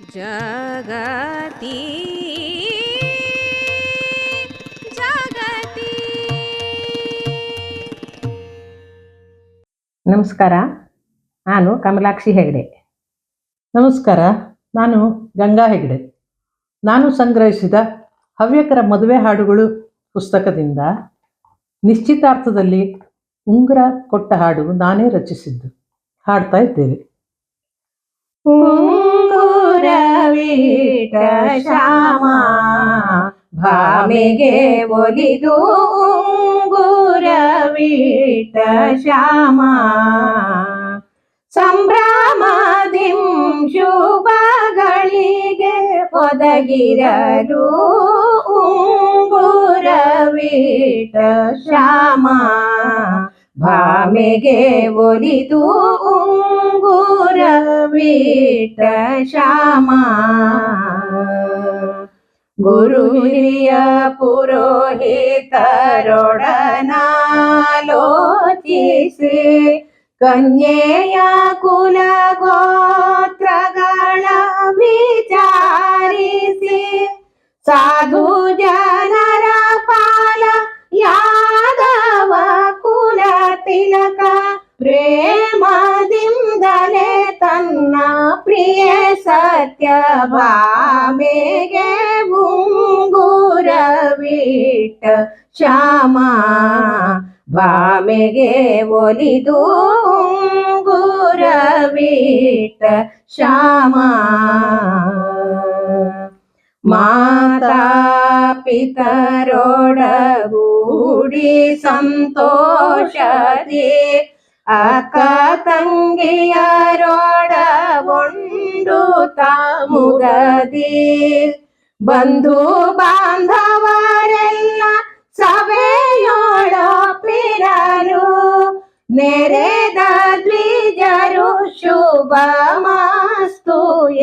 ಜಗತಿ ಜಗತಿ. ನಮಸ್ಕಾರ ನಾನು ಕಮಲಾಕ್ಷಿ ಹೆಗಡೆ. ನಮಸ್ಕಾರ ನಾನು ಗಂಗಾ ಹೆಗಡೆ. ನಾನು ಸಂಗ್ರಹಿಸಿದ ಹವ್ಯಕರ ಮದುವೆ ಹಾಡುಗಳು ಪುಸ್ತಕದಿಂದ ನಿಶ್ಚಿತಾರ್ಥದಲ್ಲಿ ಉಂಗುರ ಕೊಟ್ಟ ಹಾಡು ನಾನೇ ರಚಿಸಿದ್ದು. ಹಾಡ್ತಾ ಇದ್ದೇವೆ. ಉಂಗುರವಿಟ ಶ್ಯಾಮ ಭಾಮೆಗೆ ಒಲಿದು ಉಂಗುರವಿಟ ಶ್ಯಾಮ. ಸಂಭ್ರಮದಿಂ ಶುಭಗಳಿಗೆ ಒದಗಿರಲು ಉಂಗುರವಿಟ ಶ್ಯಾಮ ಭಾಮೆಗೆ ಒಲಿದು ಉಂಗುರವಿಟ ಶ್ಯಾಮ ಗುರು ಹಿರಿಯ ಪುರೋಹಿತರೊಡನಾಲೋಚಿಸಿ ಕನ್ಯೆಯ ಕುಲ ಗೋತ್ರಗಳ ವಿಚಾರಿಸಿ ಸಾಧು ಜನರ ಪಾಲ ಯಾದವ ಕುಲ ತಿಲಕ ಪ್ರೇಮದಿಂದಲೇ ಪ್ರಿಯ ಸತ್ಯ ಭಾಮೆಗೆ ಉಂಗುರವಿಟ್ಟ ಶ್ಯಾಮ ಭಾಮೆಗೆ ಒಲಿದು ಉಂಗುರವಿಟ್ಟ ಶ್ಯಾಮ. ಮಾತಾ ಪಿತರೋಡಗೂಡಿ ಸಂತೋಷದಿ ಅಕ್ಕ ತಂಗಿಯರೋಡಗೊಂಡು ತಾಮುಗದಿ ಬಂಧು ಬಾಂಧವರೆಲ್ಲ ಸಭೆಯೋಳ ಪಿರಲು ನೆರೆದ ದ್ವಿಜರು ಶುಭ ಮಾಸ್ತು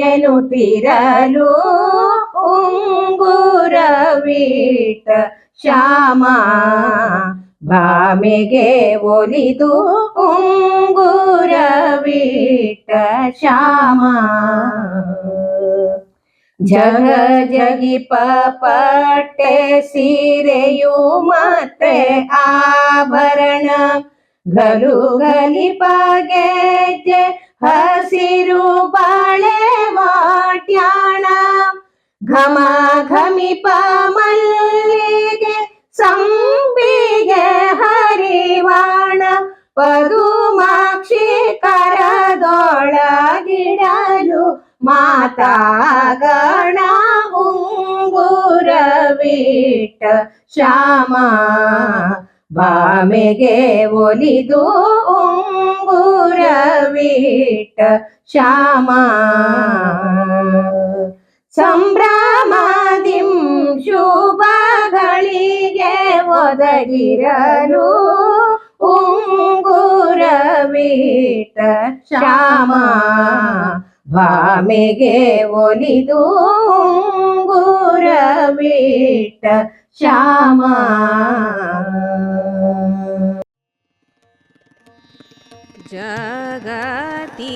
ಎನ್ನುತ್ತಿರಲು ಉಂಗುರವೀಟ ಶ್ಯಾಮ ಭಾಮೆಗೆ ಒಲಿದು ಉಂಗುರವಿಟ್ಟ ಶ್ಯಾಮ. ಜಗ ಜಗಿ ಪಟ್ಟೆ ಸೀರೆಯು ಮತ್ತೆ ಆಭರಣ. ಗಲು ಗಲಿ ಗೆಜ್ಜೆ ಹಸಿರು ಬಾಳೆ ವಾಟ್ಯಾಣ ಘಮ ಘಮಿ ಮಲ್ಲಿಗೆ ಪದುಮಾಕ್ಷಿ ಕರದೊಳಗಿಡಲು ಮಾತಾಗಣ ಉಂಗುರವಿಟ್ಟ ಶ್ಯಾಮ. ಬಾಮೆಗೆ ಒಲಿದು ಉಂಗುರವಿಟ್ಟ ಶ್ಯಾಮ. ಸಂಭ್ರಮಾದಿಂ ಶುಭಗಳಿಗೆ ಒದಗಿರಲು ಬಿಟ್ಟ ಶ್ಯಾಮ ಭಾಮೆಗೆ ಒಲಿದು ಗುರ ಬಿಟ್ಟ ಶ್ಯಾಮ ಜಗತೀ